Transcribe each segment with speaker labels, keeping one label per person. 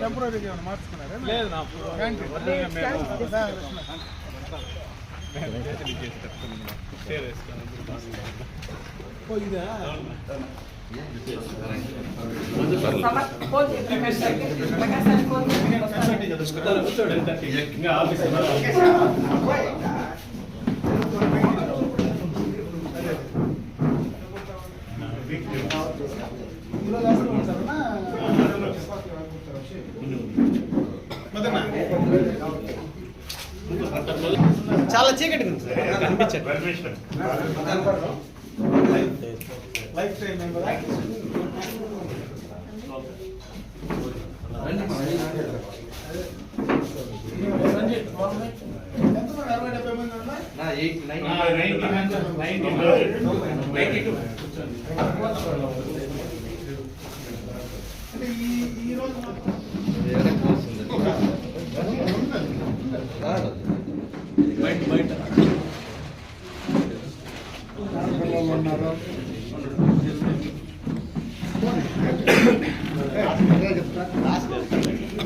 Speaker 1: టెంపరీగా మార్చుకున్నారా
Speaker 2: లేదు నా ఒరిజినల్గా మేము చేసి కట్టుకున్నాం షేర్ వేసుకున్నాం
Speaker 3: సమర్ ఫోన్ చేయి, ప్రకాష్ గారికి. ప్రకాష్ గారికి ఫోన్ చేయి, వస్తాను.
Speaker 2: ఇంకా ఆఫీస్
Speaker 1: చాలా చీకటి ఉంది సార్ కనిపించండి లైఫ్ టైం మెంబర్ ఎంతమంది అరవై డెబ్బై మంది అంటే ఈ ఈ రోజు
Speaker 2: బయట బయట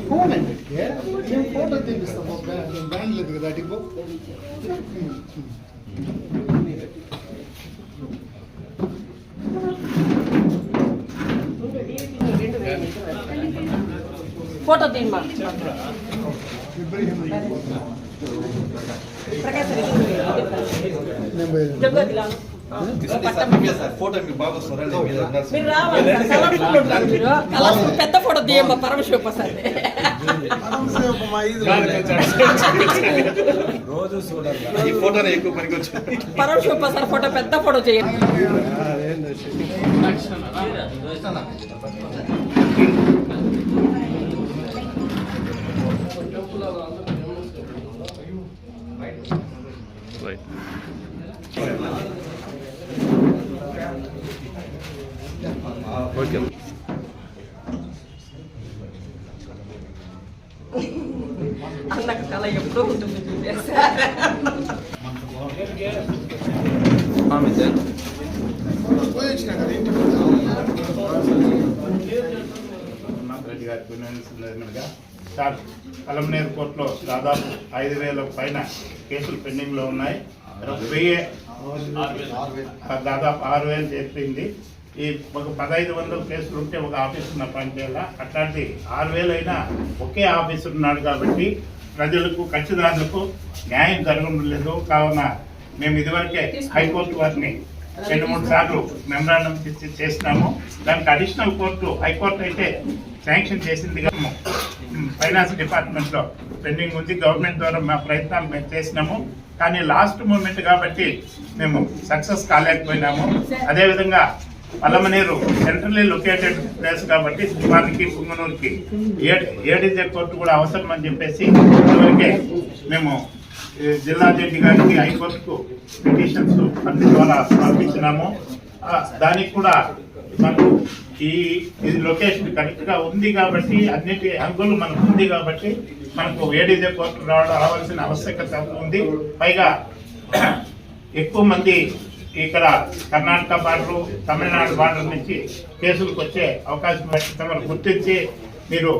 Speaker 1: ఫోన్ అండి నేను ఫోటో తీపిస్తాం బ్యాండ్ లేదు కదా అటుకు
Speaker 3: ఫోటో తీయమ్మా మీరు. రావాలి పెద్ద ఫోటో తీయమ్మా పరమశివ సార్
Speaker 4: రోజు చూడాలి ఈ ఫోటోనే ఎక్కువ పనికి వచ్చింది
Speaker 3: పరమశివ సార్ ఫోటో పెద్ద ఫోటో చేయండి.
Speaker 2: రైట్ ఓకే
Speaker 3: అన్నకు కళ ఉంటుంది
Speaker 5: రెడ్డి గారి పుణ్యగా సార్ కోర్టులో దాదాపు ఐదు వేల పైన కేసులు పెండింగ్లో ఉన్నాయి. వెయ్యి దాదాపు ఆరు వేలు చెప్పింది ఈ ఒక పదహైదు వందల కేసులు ఉంటే ఒక ఆఫీసర్ని అపాయింట్ చేయాలా అట్లాంటి ఆరు వేలైనా ఒకే ఆఫీసర్ ఉన్నాడు కాబట్టి ప్రజలకు కక్షిదారులకు న్యాయం జరగడం లేదు. కావున మేము ఇదివరకే హైకోర్టు వారిని రెండు మూడు సార్లు మెమరాండం ఇచ్చి చేసినాము. దానికి అడిషనల్ కోర్టు హైకోర్టు అయితే శాంక్షన్ చేసింది కాము ఫైనాన్స్ డిపార్ట్మెంట్లో పెండింగ్ ఉంది. గవర్నమెంట్ ద్వారా మా ప్రయత్నాలు మేము చేసినాము. కానీ లాస్ట్ మూమెంట్ కాబట్టి మేము సక్సెస్ కాలేకపోయినాము. అదేవిధంగా పలమనేరు సెంట్రల్లీ లొకేటెడ్ ప్లేస్ కాబట్టి సింహానికి పుంగనూరుకి. ఏడు ఏడీజే కోర్టు కూడా అవసరం అని చెప్పేసి ఇదివరకే మేము జిల్లా జడ్జి గారికి హైకోర్టుకు పిటిషన్స్ అన్ని ద్వారా పంపించినాము దానికి కూడా మనకు ఈ ఇది లొకేషన్ కరెక్ట్గా ఉంది కాబట్టి అన్నిటి హంగులు మనకు ఉంది కాబట్టి మనకు ఏడీజే కోర్టు రావడం రావాల్సిన ఆవశ్యకత ఉంది. పైగా ఎక్కువ మంది ఇక్కడ కర్ణాటక బార్డరు తమిళనాడు బార్డర్ నుంచి కేసులకు వచ్చే అవకాశం తమను గుర్తించి మీరు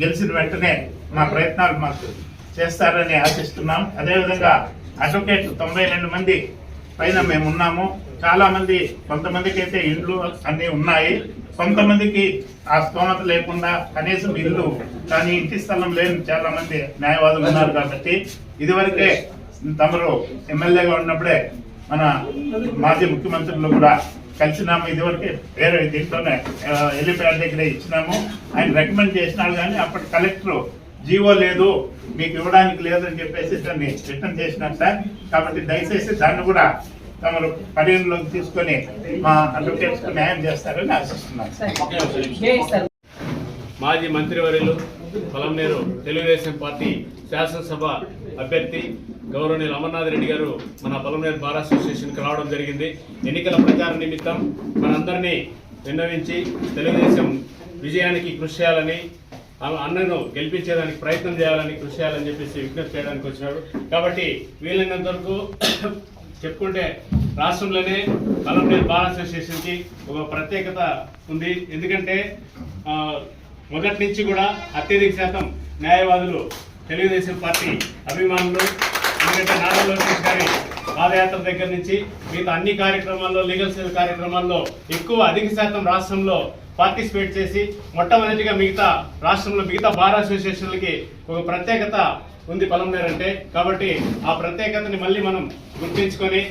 Speaker 5: గెలిచిన వెంటనే మా ప్రయత్నాలు మాకు చేస్తారని ఆశిస్తున్నాం. అదేవిధంగా అడ్వకేట్ తొంభై రెండు మంది పైన మేము ఉన్నాము. కొంతమందికి అయితే ఇండ్లు అన్నీ ఉన్నాయి. కొంతమందికి ఆ స్తోమత లేకుండా కనీసం ఇల్లు కానీ ఇంటి స్థలం లేని చాలామంది న్యాయవాదులు ఉన్నారు కాబట్టి ఇదివరకే తమరు ఎమ్మెల్యేగా ఉన్నప్పుడే మన మాజీ ముఖ్యమంత్రులు కూడా కలిసినాము. ఇదివరకే వేరే దీంట్లోనే ఆ, ఎల్లిపేట దగ్గర ఇచ్చినాము. ఆయన రికమెండ్ చేసినాడు కానీ అప్పటి కలెక్టర్ జీవో లేదు మీకు ఇవ్వడానికి లేదు అని చెప్పేసి దాన్ని రిటర్న్ చేసినారు సార్. కాబట్టి దయచేసి దాన్ని కూడా తమరు పరిగణలోకి తీసుకొని మా అడ్వకేట్స్ న్యాయం చేస్తారని ఆశిస్తున్నాను
Speaker 3: సార్.
Speaker 2: మాజీ మంత్రివర్యులు పొలంనేరు తెలుగుదేశం పార్టీ శాసనసభ అభ్యర్థి గౌరవనీయులు అమర్నాథ్ రెడ్డి గారు మన పొలంనేరు బార్ అసోసియేషన్కి రావడం జరిగింది. ఎన్నికల ప్రచార నిమిత్తం మనందరినీ విన్నవించి తెలుగుదేశం విజయానికి కృషి చేయాలని అన్నను గెలిపించేదానికి ప్రయత్నం చేయాలని కృషి చేయాలని చెప్పేసి విజ్ఞప్తి చేయడానికి వచ్చినాడు. కాబట్టి వీలైనంత వరకు చెప్పుకుంటే రాష్ట్రంలోనే కలంనేరు బార్ అసోసియేషన్కి ఒక ప్రత్యేకత ఉంది. ఎందుకంటే మొదటి నుంచి కూడా అత్యధిక శాతం న్యాయవాదులు తెలుగుదేశం పార్టీ అభిమానులు ఎందుకంటే నారా లోకేష్ గారి పాదయాత్ర దగ్గర నుంచి మిగతా అన్ని కార్యక్రమాల్లో లీగల్ సెల్ కార్యక్రమాల్లో ఎక్కువ అధిక శాతం రాష్ట్రంలో పార్టిసిపేట్ చేసి మొట్టమొదటిగా మిగతా రాష్ట్రంలో మిగతా బార్ అసోసియేషన్లకి ఒక ప్రత్యేకత ఉంది పొలంనేరు లేరంటే కాబట్టి ఆ ప్రత్యేకతని మళ్ళీ మనం గుర్తించుకొని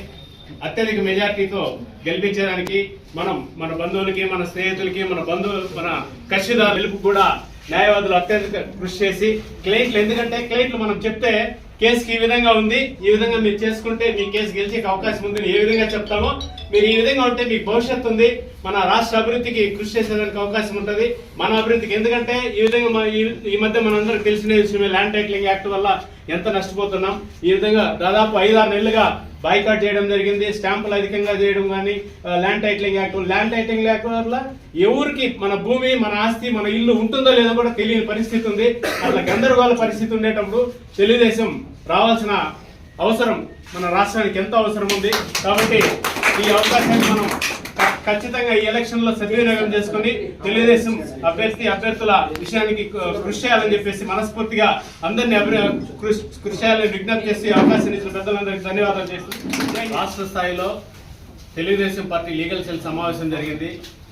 Speaker 2: అత్యధిక మెజార్టీతో గెలిపించడానికి మనం మన బంధువులకి మన స్నేహితులకి మన బంధువులు మన కక్షిదారులకు కూడా న్యాయవాదులు అత్యధిక కృషి చేసి క్లయింట్లు ఎందుకంటే క్లయింట్లు మనం చెప్తే కేసుకి ఈ విధంగా ఉంది ఈ విధంగా మీరు చేసుకుంటే మీ కేసు గెలిచే అవకాశం ఉందని ఏ విధంగా చెప్తామో మీరు ఈ విధంగా ఉంటే మీకు భవిష్యత్తు ఉంది. మన రాష్ట్ర అభివృద్ధికి కృషి చేసేదానికి అవకాశం ఉంటుంది. మన అభివృద్ధికి ఎందుకంటే ఈ విధంగా మన ఈ- ఈ మధ్య మనందరికి తెలిసిన విషయమే ల్యాండ్ టైటిలింగ్ యాక్ట్ వల్ల ఎంత నష్టపోతున్నాం. ఈ విధంగా దాదాపు ఐదారు నెలలుగా బైకాట్ చేయడం జరిగింది స్టాంపులు అధికంగా చేయడం కానీ land titling act land titling act వల్ల ఎవరికి మన భూమి మన ఆస్తి మన ఇల్లు ఉంటుందో లేదో కూడా తెలియని పరిస్థితి ఉంది. అట్లా గందరగోళ పరిస్థితి ఉండేటప్పుడు తెలుగుదేశం రావాల్సిన అవసరం మన రాష్ట్రానికి ఎంత అవసరం ఉంది. కాబట్టి ఈ అవకాశాన్ని మనం ఖచ్చితంగా ఈ ఎలక్షన్లో సద్వినియోగం చేసుకుని తెలుగుదేశం అభ్యర్థి అభ్యర్థుల విషయానికి కృషి చేయాలని చెప్పేసి మనస్ఫూర్తిగా అందరినీ అభి- కృషి కృషి చేయాలని విజ్ఞప్తి చేసి అవకాశం ఇచ్చిన పెద్దలందరికీ ధన్యవాదాలు చేస్తూ రాష్ట్ర స్థాయిలో తెలుగుదేశం పార్టీ లీగల్ సెల్ సమావేశం జరిగింది.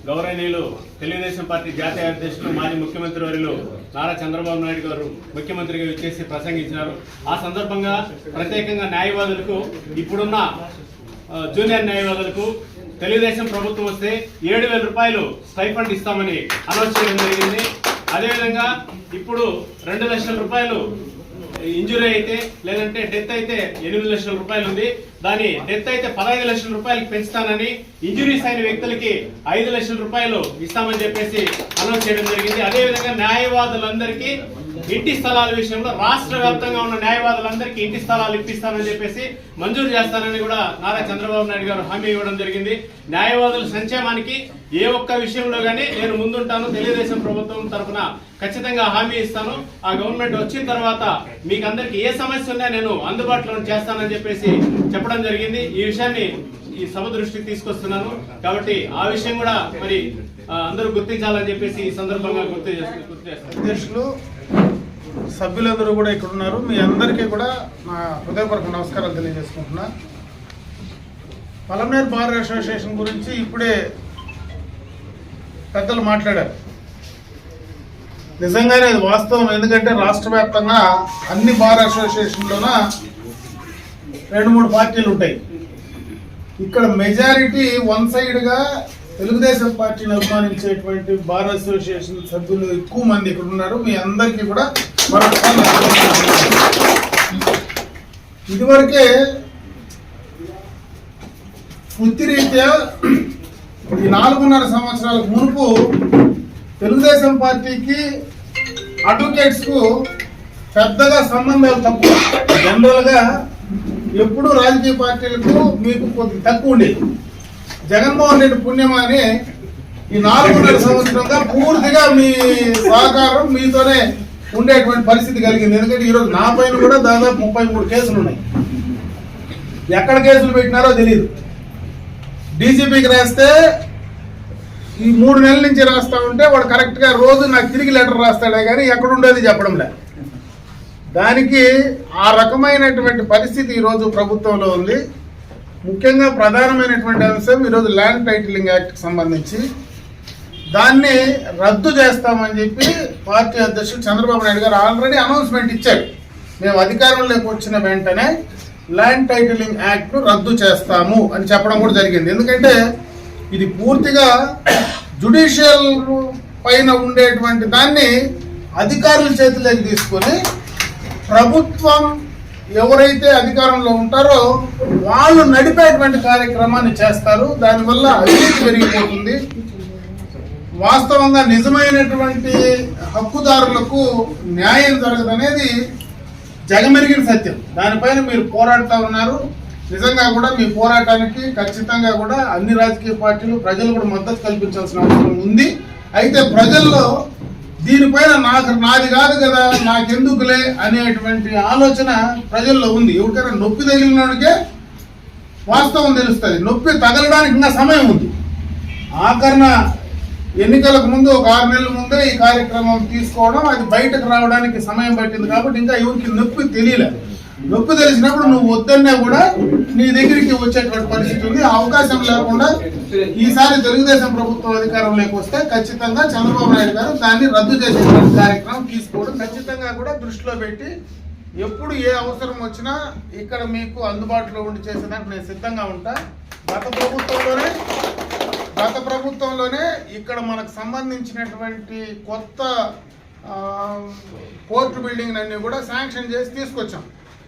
Speaker 2: గౌరవనీయులు తెలుగుదేశం పార్టీ జాతీయ అధ్యక్షులు మాజీ ముఖ్యమంత్రి వర్యులు నారా చంద్రబాబు నాయుడు గారు ముఖ్యమంత్రిగా వచ్చేసి ప్రసంగించినారు. ఆ సందర్భంగా ప్రత్యేకంగా న్యాయవాదులకు ఇప్పుడున్న జూనియర్ న్యాయవాదులకు తెలుగుదేశం ప్రభుత్వం వస్తే ఏడు వేల రూపాయలు స్టైఫండ్ ఇస్తామని అనౌన్స్ చేయడం జరిగింది. అదేవిధంగా ఇప్పుడు రెండు లక్షల రూపాయలు ఇంజురీ అయితే లేదంటే డెత్ అయితే ఎనిమిది లక్షల రూపాయలు ఉంది. దాని డెత్ అయితే పదహైదు లక్షల రూపాయలు పెంచుతానని ఇంజురీస్ అయిన వ్యక్తులకి ఐదు లక్షల రూపాయలు ఇస్తామని చెప్పేసి అనౌన్స్ చేయడం జరిగింది. అదేవిధంగా న్యాయవాదులందరికీ ఇంటి స్థలాల విషయంలో రాష్ట్ర వ్యాప్తంగా ఉన్న న్యాయవాదులందరికీ ఇంటి స్థలాలు ఇప్పిస్తానని చెప్పేసి మంజూరు చేస్తానని కూడా నారా చంద్రబాబు నాయుడు గారు హామీ ఇవ్వడం జరిగింది. న్యాయవాదుల సంక్షేమానికి ఏ ఒక్క విషయంలో గానీ నేను ముందుంటాను. తెలుగుదేశం ప్రభుత్వం తరఫున ఖచ్చితంగా హామీ ఇస్తాను. ఆ గవర్నమెంట్ వచ్చిన తర్వాత మీకు అందరికి ఏ సమస్య ఉన్నా నేను అందుబాటులో చేస్తానని చెప్పేసి చెప్పడం జరిగింది. ఈ విషయాన్ని ఈ సభ దృష్టికి తీసుకొస్తున్నాను. కాబట్టి ఆ విషయం కూడా మరి అందరూ గుర్తించాలని చెప్పేసి ఈ సందర్భంగా గుర్తు చేస్తూ చేస్తాను.
Speaker 1: సభ్యులందరూ కూడా ఇక్కడ ఉన్నారు మీ అందరికీ కూడా నా హృదయపూర్వక నమస్కారాలు తెలియజేసుకుంటున్నా. పలమనేరు బార్ అసోసియేషన్ గురించి ఇప్పుడే పెద్దలు మాట్లాడారు. నిజంగానే అది వాస్తవం. ఎందుకంటే రాష్ట్ర వ్యాప్తంగా అన్ని బార్ అసోసియేషన్లోన రెండు మూడు పార్టీలు ఉంటాయి. ఇక్కడ మెజారిటీ వన్ సైడ్గా తెలుగుదేశం పార్టీని అభిమానించేటువంటి బార్ అసోసియేషన్ సభ్యులు ఎక్కువ మంది ఇక్కడ ఉన్నారు. మీ అందరికీ కూడా మరొకసారి ఇదివరకే వృత్తిరీత్యా ఈ నాలుగున్నర సంవత్సరాలకు మునుపు తెలుగుదేశం పార్టీకి అడ్వకేట్స్కు పెద్దగా సంబంధాలు తక్కువ. జనరల్గా ఎప్పుడూ ఎప్పుడు రాజకీయ పార్టీలకు మీకు కొద్ది తక్కువ ఉండేది. జగన్మోహన్ రెడ్డి పుణ్యమాని ఈ నాలుగున్నర సంవత్సరంగా పూర్తిగా మీ సహకారం మీతోనే ఉండేటువంటి పరిస్థితి కలిగింది. ఎందుకంటే ఈరోజు నా పైన కూడా దాదాపు ముప్పై మూడు కేసులు ఉన్నాయి. ఎక్కడ కేసులు పెట్టినారో తెలియదు డీజీపీకి రాస్తే ఈ మూడు నెలల నుంచి రాస్తా ఉంటే వాడు కరెక్ట్గా రోజు నాకు తిరిగి లెటర్ రాస్తాడే కానీ ఎక్కడుండేది చెప్పడం లే దానికి ఆ రకమైనటువంటి పరిస్థితి ఈరోజు ప్రభుత్వంలో ఉంది. ముఖ్యంగా ప్రధానమైనటువంటి అంశం ఈరోజు ల్యాండ్ టైటిలింగ్ యాక్ట్కి సంబంధించి. దాన్ని రద్దు చేస్తామని చెప్పి పార్టీ అధ్యక్షుడు చంద్రబాబు నాయుడు గారు ఆల్రెడీ అనౌన్స్మెంట్ ఇచ్చారు. మేము అధికారంలోకి వచ్చిన వెంటనే ల్యాండ్ టైటిలింగ్ యాక్ట్ రద్దు చేస్తాము అని చెప్పడం కూడా జరిగింది. ఎందుకంటే ఇది పూర్తిగా జుడిషియల్ పైన ఉండేటువంటి దాన్ని అధికారుల చేతిలోకి తీసుకొని ప్రభుత్వం ఎవరైతే అధికారంలో ఉంటారో వాళ్ళు నడిపేటువంటి కార్యక్రమాన్ని చేస్తారు. దానివల్ల అవినీతి పెరిగిపోతుంది. వాస్తవంగా నిజమైనటువంటి హక్కుదారులకు న్యాయం జరగదనేది జగమెరిగిన సత్యం. దానిపైన మీరు పోరాడుతూ ఉన్నారు. నిజంగా కూడా మీ పోరాటానికి ఖచ్చితంగా కూడా అన్ని రాజకీయ పార్టీలు ప్రజలు కూడా మద్దతు కల్పించాల్సిన అవసరం ఉంది. అయితే ప్రజల్లో దీనిపైన నాకు నాది కాదు కదా నాకెందుకులే అనేటువంటి ఆలోచన ప్రజల్లో ఉంది. ఎవరికైనా నొప్పి తగిలినోడికే వాస్తవం తెలుస్తుంది. నొప్పి తగలడానికి ఇంకా సమయం ఉంది. ఆఖరణ ఎన్నికలకు ముందు ఒక ఆరు నెలల ముందే ఈ కార్యక్రమం తీసుకోవడం అది బయటకు రావడానికి సమయం పట్టింది కాబట్టి ఇంకా ఎవరికి నొప్పి తెలియలే నొప్పి తెలిసినప్పుడు నువ్వు వద్దన్నా కూడా నీ దగ్గరికి వచ్చేటువంటి పరిస్థితి ఉంది. అవకాశం లేకుండా ఈసారి తెలుగుదేశం ప్రభుత్వం అధికారంలోకి వస్తే ఖచ్చితంగా చంద్రబాబు నాయుడు గారు దాన్ని రద్దు చేసేటువంటి కార్యక్రమం తీసుకోవడం ఖచ్చితంగా కూడా దృష్టిలో పెట్టి ఎప్పుడు ఏ అవసరం వచ్చినా ఇక్కడ మీకు అందుబాటులో ఉండి చేసేదానికి నేను సిద్ధంగా ఉంటా. గత ప్రభుత్వంలోనే గత ప్రభుత్వంలోనే ఇక్కడ మనకు సంబంధించినటువంటి కొత్త ఆ, కోర్టు బిల్డింగ్ అన్ని కూడా శాంక్షన్ చేసి తీసుకొచ్చాం.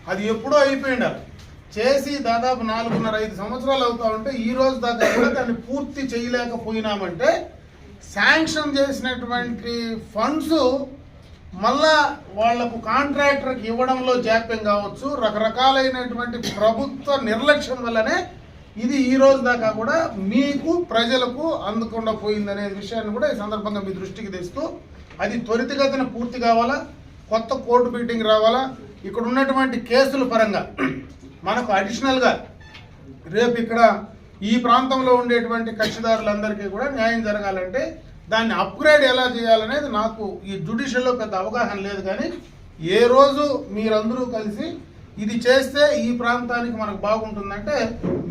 Speaker 1: అది ఎప్పుడో అయిపోయిండ చేసి దాదాపు నాలుగున్నర ఐదు సంవత్సరాలు అవుతా ఉంటే ఈ రోజు దాకా కూడా దాన్ని పూర్తి చేయలేకపోయినామంటే శాంక్షన్ చేసినటువంటి ఫండ్స్ మళ్ళా వాళ్ళకు కాంట్రాక్టర్కి ఇవ్వడంలో జాప్యం కావచ్చు రకరకాలైనటువంటి ప్రభుత్వ నిర్లక్ష్యం వల్లనే ఇది ఈ రోజు దాకా కూడా మీకు ప్రజలకు అందకుండా పోయిందనే విషయాన్ని కూడా ఈ సందర్భంగా మీ దృష్టికి తెస్తూ అది త్వరితగతిన పూర్తి కావాలా? కొత్త కోర్టు మీటింగ్ రావాలా? ఇక్కడ ఉన్నటువంటి కేసుల పరంగా మనకు అడిషనల్గా రేపు ఇక్కడ ఈ ప్రాంతంలో ఉండేటువంటి కక్షిదారులందరికీ కూడా న్యాయం జరగాలంటే దాన్ని అప్గ్రేడ్ ఎలా చేయాలనేది నాకు ఈ జుడిషియల్లో పెద్ద అవగాహన లేదు కానీ ఏ రోజు మీరందరూ కలిసి ఇది చేస్తే ఈ ప్రాంతానికి మనకు బాగుంటుందంటే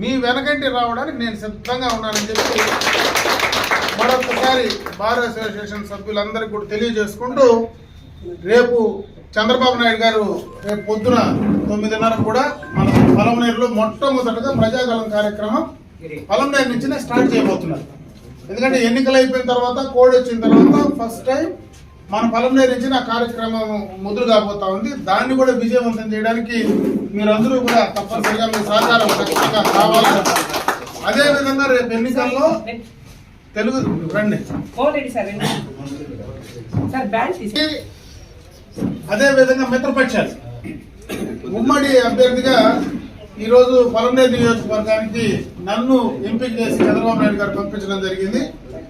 Speaker 1: మీ వెనకంటి రావడానికి నేను సిద్ధంగా ఉన్నానని చెప్పి మరొకసారి బార్ అసోసియేషన్ సభ్యులందరికీ కూడా తెలియజేసుకుంటూ రేపు చంద్రబాబు నాయుడు గారు రేపు పొద్దున తొమ్మిదిన్నర కూడా మన పొలంనేరులో మొట్టమొదటిగా ప్రజాగలం కార్యక్రమం పొలంనేరు నుంచినే స్టార్ట్ చేయబోతున్నారు. ఎందుకంటే ఎన్నికలు అయిపోయిన తర్వాత కోడ్ వచ్చిన తర్వాత ఫస్ట్ టైం మన పొలంనేరు నుంచి ఆ కార్యక్రమం మొదలు కాబోతా ఉంది. దాన్ని కూడా విజయవంతం చేయడానికి మీరందరూ కూడా తప్పనిసరిగా మీ సహకారం ఖచ్చితంగా కావాలి? అదే విధంగా రేపు ఎన్నికల్లో తెలుగు రండి. అదేవిధంగా మిత్రపక్షాలు. ఉమ్మడి అభ్యర్థిగా ఈరోజు పొలంనేరు నియోజకవర్గానికి నన్ను ఎంపిక చేసి చంద్రబాబు నాయుడు గారు పంపించడం జరిగింది.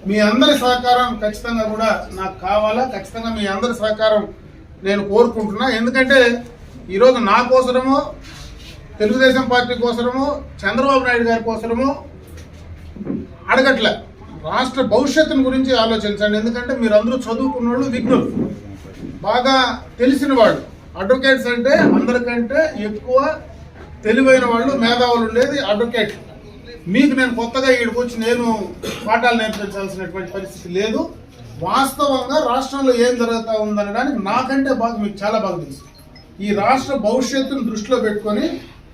Speaker 1: మీ అందరి సహకారం ఖచ్చితంగా కూడా నాకు కావాలా? ఖచ్చితంగా మీ అందరి సహకారం నేను కోరుకుంటున్నా. ఎందుకంటే ఈరోజు నా కోసరము తెలుగుదేశం పార్టీ కోసరము చంద్రబాబు నాయుడు గారి కోసరము అడగట్లే. రాష్ట్ర భవిష్యత్తును గురించి ఆలోచించండి. ఎందుకంటే మీరందరూ చదువుకున్న వాళ్ళు విఘ్నులు బాగా తెలిసిన వాళ్ళు. అడ్వకేట్స్ అంటే అందరికంటే ఎక్కువ తెలివైన వాళ్ళు మేధావులు ఉండేది అడ్వకేట్ మీకు నేను కొత్తగా ఇక్కడికి వచ్చి నేను పాఠాలు నేర్పించాల్సినటువంటి పరిస్థితి లేదు. వాస్తవంగా రాష్ట్రంలో ఏం జరుగుతూ ఉందనడానికి నాకంటే బాగా మీకు చాలా బాగా తెలుసు. ఈ రాష్ట్ర భవిష్యత్తును దృష్టిలో పెట్టుకొని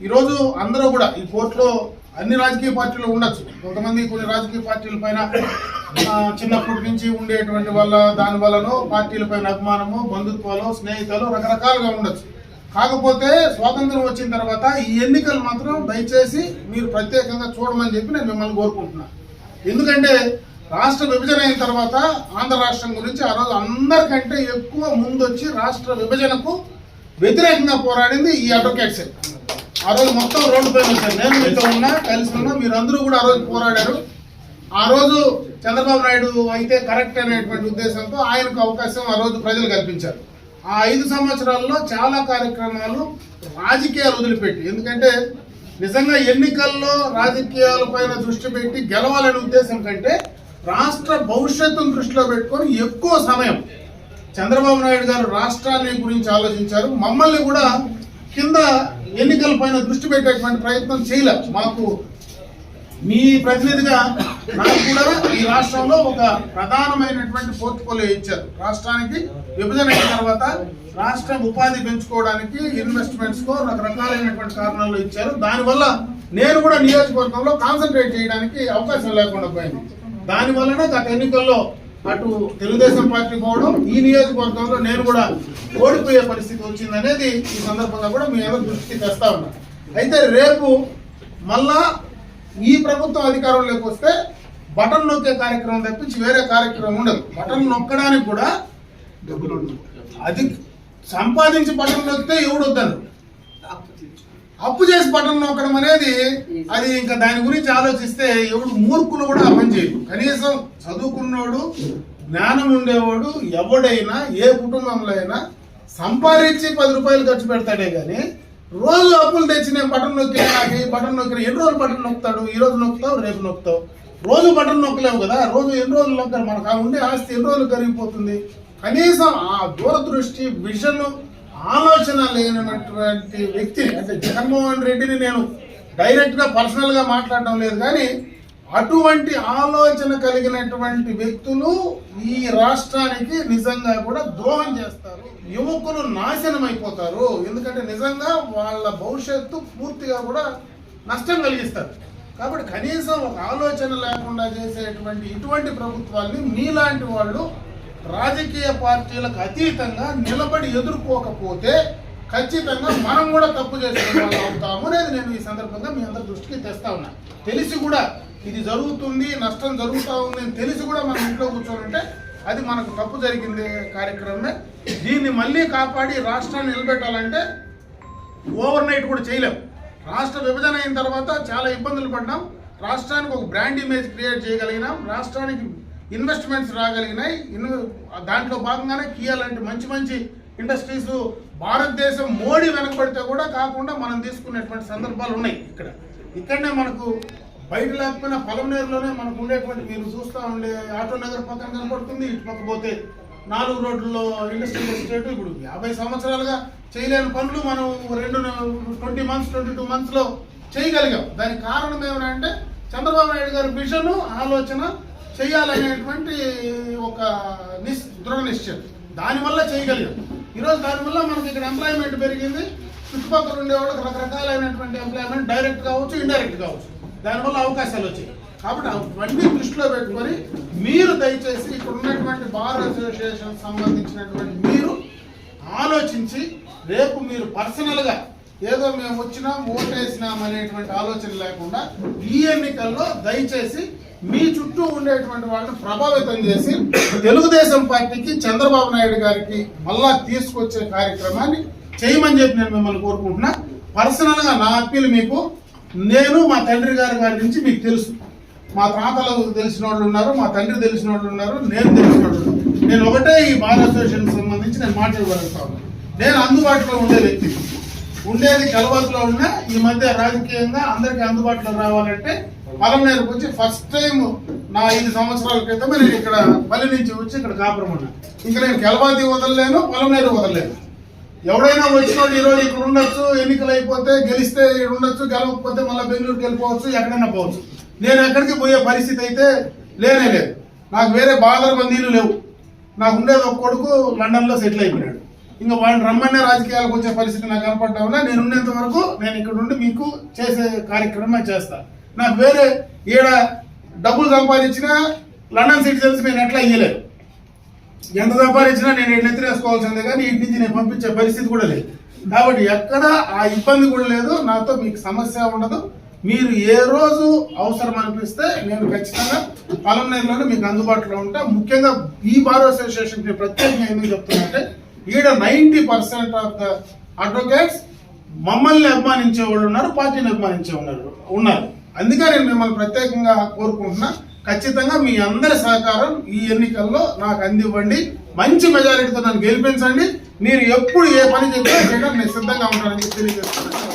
Speaker 1: ఈరోజు అందరూ కూడా ఈ కోర్టులో అన్ని రాజకీయ పార్టీలు ఉండొచ్చు. కొంతమంది కొన్ని రాజకీయ పార్టీల పైన చిన్నప్పటి నుంచి ఉండేటువంటి వల్ల దాని వలన పార్టీలపైన అభిమానము బంధుత్వాలు స్నేహితులు రకరకాలుగా ఉండొచ్చు. కాకపోతే స్వాతంత్రం వచ్చిన తర్వాత ఈ ఎన్నికలు మాత్రం దయచేసి మీరు ప్రత్యేకంగా చూడమని చెప్పి నేను మిమ్మల్ని కోరుకుంటున్నాను ఎందుకంటే రాష్ట్ర విభజన అయిన తర్వాత ఆంధ్ర రాష్ట్రం గురించి ఆ రోజు అందరికంటే ఎక్కువ ముందొచ్చి రాష్ట్ర విభజనకు వ్యతిరేకంగా పోరాడింది ఈ అడ్వకేట్స్ ఆ రోజు మొత్తం రోడ్డు పైన వచ్చారు. నేను మీతో ఉన్నా కలిసి ఉన్నా మీరందరూ కూడా ఆ రోజు పోరాడారు. ఆ రోజు చంద్రబాబు నాయుడు అయితే కరెక్ట్ అనేటువంటి ఉద్దేశంతో ఆయనకు అవకాశం ఆ రోజు ప్రజలు కల్పించారు. ఆ ఐదు సంవత్సరాల్లో చాలా కార్యక్రమాలు రాజకీయాలు వదిలిపెట్టి ఎందుకంటే నిజంగా ఎన్నికల్లో రాజకీయాల పైన దృష్టి పెట్టి గెలవాలనే ఉద్దేశం కంటే రాష్ట్ర భవిష్యత్తును దృష్టిలో పెట్టుకొని ఎక్కువ సమయం చంద్రబాబు నాయుడు గారు రాష్ట్రాన్ని గురించి ఆలోచించారు. మమ్మల్ని కూడా కింద ఎన్నికల పైన దృష్టి పెట్టేటువంటి ప్రయత్నం చేయలేదు. మాకు మీ ప్రతినిధిగా నాకు కూడా ఈ రాష్ట్రంలో ఒక ప్రధానమైనటువంటి పోర్ట్ఫోలియో ఇచ్చారు. రాష్ట్రానికి విభజన అయిన తర్వాత రాష్ట్రం ఉపాధి పెంచుకోవడానికి ఇన్వెస్ట్మెంట్స్ కో రకరకాలైనటువంటి కారణాలు ఇచ్చారు. దానివల్ల నేను కూడా నియోజకవర్గంలో కాన్సన్ట్రేట్ చేయడానికి అవకాశం లేకుండా పోయింది. దాని వలన గత ఎన్నికల్లో అటు తెలుగుదేశం పార్టీ పోవడం ఈ నియోజకవర్గంలో నేను కూడా ఓడిపోయే పరిస్థితి వచ్చిందనేది ఈ సందర్భంగా కూడా మీ అందరి దృష్టికి తెస్తా ఉన్నా. అయితే రేపు మళ్ళా ఈ ప్రభుత్వం అధికారంలోకి వస్తే బటన్ నొక్కే కార్యక్రమం తప్పించి వేరే కార్యక్రమం ఉండదు. బటన్ నొక్కడానికి కూడా అది సంపాదించి బటన్ నొక్కితే ఎవడు వద్దను అప్పు చేసి బటన్ నొక్కడం అనేది అది ఇంకా దాని గురించి ఆలోచిస్తే ఎవడు మూర్ఖులు కూడా ఆ చేయదు చేయరు. కనీసం చదువుకున్నవాడు జ్ఞానం ఉండేవాడు ఎవడైనా ఏ కుటుంబంలో అయినా సంపాదించి పది రూపాయలు ఖర్చు పెడతాడే కానీ రోజు అప్పులు తెచ్చి నేను బటన్ నొక్కిన నాకు బటన్ నొక్కిన ఎన్ని రోజులు బటన్ నొక్కుతాడు? ఈ రోజు నొక్కుతావు రేపు నొక్కుతావు. రోజు బటన్ నొక్కలేవు కదా? రోజు ఎన్ని రోజులు నొక్కారు మనకు ఆ ఉండే ఆస్తి ఎన్ని రోజులు కరిగిపోతుంది? కనీసం ఆ దూరదృష్టి విజన్ ఆలోచన లేనటువంటి వ్యక్తిని అంటే జగన్మోహన్ రెడ్డిని నేను డైరెక్ట్గా పర్సనల్గా మాట్లాడడం లేదు కానీ అటువంటి ఆలోచన కలిగినటువంటి వ్యక్తులు ఈ రాష్ట్రానికి నిజంగా కూడా ద్రోహం చేస్తారు. యువకులు నాశనం అయిపోతారు ఎందుకంటే నిజంగా వాళ్ళ భవిష్యత్తు పూర్తిగా కూడా నష్టం కలిగిస్తారు. కాబట్టి కనీసం ఒక ఆలోచన లేకుండా చేసేటువంటి ఇటువంటి ప్రభుత్వాల్ని మీలాంటి వాళ్ళు రాజకీయ పార్టీలకు అతీతంగా నిలబడి ఎదుర్కోకపోతే ఖచ్చితంగా మనం కూడా తప్పు చేసే వాళ్ళు అవుతాము అనేది నేను ఈ సందర్భంగా మీ అందరి దృష్టికి తెస్తా ఉన్నా. తెలిసి కూడా ఇది జరుగుతుంది నష్టం జరుగుతూ ఉంది అని తెలిసి కూడా మనం ఇంట్లో కూర్చోనంటే అది మనకు తప్పు జరిగింది కార్యక్రమమే. దీన్ని మళ్ళీ కాపాడి రాష్ట్రాన్ని నిలబెట్టాలంటే ఓవర్ నైట్ కూడా చేయలేం. రాష్ట్ర విభజన అయిన తర్వాత చాలా ఇబ్బందులు పడ్డాం. రాష్ట్రానికి ఒక బ్రాండ్ ఇమేజ్ క్రియేట్ చేయగలిగినాం. రాష్ట్రానికి ఇన్వెస్ట్మెంట్స్ రాగలిగినాయి. దాంట్లో భాగంగానే కియా లాంటి మంచి మంచి ఇండస్ట్రీస్ భారతదేశం మోడీ వెనకబడితే కూడా కాకుండా మనం తీసుకునేటువంటి సందర్భాలు ఉన్నాయి ఇక్కడ. ఇక్కడనే మనకు బయట లేకపోయినా పొలంనేరులోనే మనకు ఉండేటువంటి మీరు చూస్తూ ఉండే ఆటో నగర్ పక్కన కనపడుతుంది ఇటు పక్క పోతే నాలుగు రోడ్లలో ఇండస్ట్రియల్ ఎస్టేట్ ఇప్పుడు యాభై సంవత్సరాలుగా చేయలేని పనులు మనం రెండు ట్వంటీ మంత్స్ ట్వంటీ టూ మంత్స్లో చేయగలిగాం. దానికి కారణం ఏమనంటే చంద్రబాబు నాయుడు గారి విజన్ ఆలోచన చేయాలనేటువంటి ఒక నిస్ దృఢ నిశ్చయం. దానివల్ల చేయగలిగాం. ఈరోజు దానివల్ల మనకి ఇక్కడ ఎంప్లాయ్మెంట్ పెరిగింది. చుట్టుపక్కల ఉండే వాళ్ళకి రకరకాలైనటువంటి ఎంప్లాయ్మెంట్ డైరెక్ట్ కావచ్చు ఇండైరెక్ట్ కావచ్చు. దానివల్ల అవకాశాలు వచ్చాయి. కాబట్టి అవన్నీ దృష్టిలో పెట్టుకొని మీరు దయచేసి ఇక్కడ ఉన్నటువంటి బార్ అసోసియేషన్ సంబంధించినటువంటి మీరు ఆలోచించి రేపు మీరు పర్సనల్గా ఏదో మేము వచ్చినాం ఓటేసినాం అనేటువంటి ఆలోచన లేకుండా ఈ ఎన్నికల్లో దయచేసి మీ చుట్టూ ఉండేటువంటి వాళ్ళని ప్రభావితం చేసి తెలుగుదేశం పార్టీకి చంద్రబాబు నాయుడు గారికి మళ్ళా తీసుకొచ్చే కార్యక్రమాన్ని చేయమని చెప్పి నేను మిమ్మల్ని కోరుకుంటున్నా. పర్సనల్గా నా అప్పీలు మీకు నేను మా తండ్రి గారి గారి నుంచి మీకు తెలుసు. మా తాతలకు తెలిసిన వాళ్ళు ఉన్నారు మా తండ్రి తెలిసిన వాళ్ళు ఉన్నారు నేను తెలిసిన వాళ్ళు నేను ఒకటే ఈ బార్ అసోసియేషన్ సంబంధించి నేను మాట్లాడగలుగుతాను నేను అందుబాటులో ఉండే వ్యక్తి ఉండేది కలవతులో ఉన్న ఈ మధ్య రాజకీయంగా అందరికీ అందుబాటులో రావాలంటే పలమనేరుకు వచ్చి ఫస్ట్ టైం నా ఐదు సంవత్సరాల క్రితమే నేను ఇక్కడ పల్లె నుంచి వచ్చి ఇక్కడ కాపురం ఉన్నా. ఇంకా నేను కలవాతి వదలలేను పొలంనేరు వదలలేను. ఎవడైనా వచ్చినోడు ఈరోజు ఇక్కడ ఉండొచ్చు ఎన్నికలు అయిపోతే గెలిస్తే ఇక్కడ ఉండొచ్చు గెలవకపోతే మళ్ళీ బెంగళూరుకి వెళ్ళిపోవచ్చు ఎక్కడైనా పోవచ్చు. నేను ఎక్కడికి పోయే పరిస్థితి అయితే లేనే లేదు. నాకు వేరే బాధలు బందీలు లేవు. నాకు ఉండేది ఒక కొడుకు లండన్లో సెటిల్ అయిపోయాడు ఇంకా వాడిని రమ్మనే రాజకీయాలకు వచ్చే పరిస్థితి నాకు కనపడటం వల్ల నేను ఉన్నంత వరకు నేను ఇక్కడ ఉండి మీకు చేసే కార్యక్రమమే చేస్తా. నాకు వేరే ఈడ డబ్బులు సంపాదించినా లండన్ సిటిజన్స్ నేను ఎట్లా ఇయ్యలేదు. ఎంత సంపాదించినా నేను నెత్తిరేసుకోవాల్సిందే కానీ ఇంటి నుంచి నేను పంపించే పరిస్థితి కూడా లేదు. కాబట్టి ఎక్కడ ఆ ఇబ్బంది కూడా లేదు. నాతో మీకు సమస్య ఉండదు. మీరు ఏ రోజు అవసరం అనిపిస్తే నేను ఖచ్చితంగా పలంనేరులోనే మీకు అందుబాటులో ఉంటా. ముఖ్యంగా ఈ బార్ అసోసియేషన్కి ప్రత్యేకంగా ఎందుకు చెప్తున్నా ఈడ ninety percent of the advocates మమ్మల్ని అభిమానించే వాళ్ళు ఉన్నారు పార్టీని అభిమానించే ఉన్నారు ఉన్నారు. అందుకే నేను మిమ్మల్ని ప్రత్యేకంగా కోరుకుంటున్నా ఖచ్చితంగా మీ అందరి సహకారం ఈ ఎన్నికల్లో నాకు అందివ్వండి. మంచి మెజారిటీతో నన్ను గెలిపించండి. మీరు ఎప్పుడు ఏ పని చెప్పినా చేయడం నేను సిద్ధంగా ఉంటానని తెలియజేస్తున్నాను.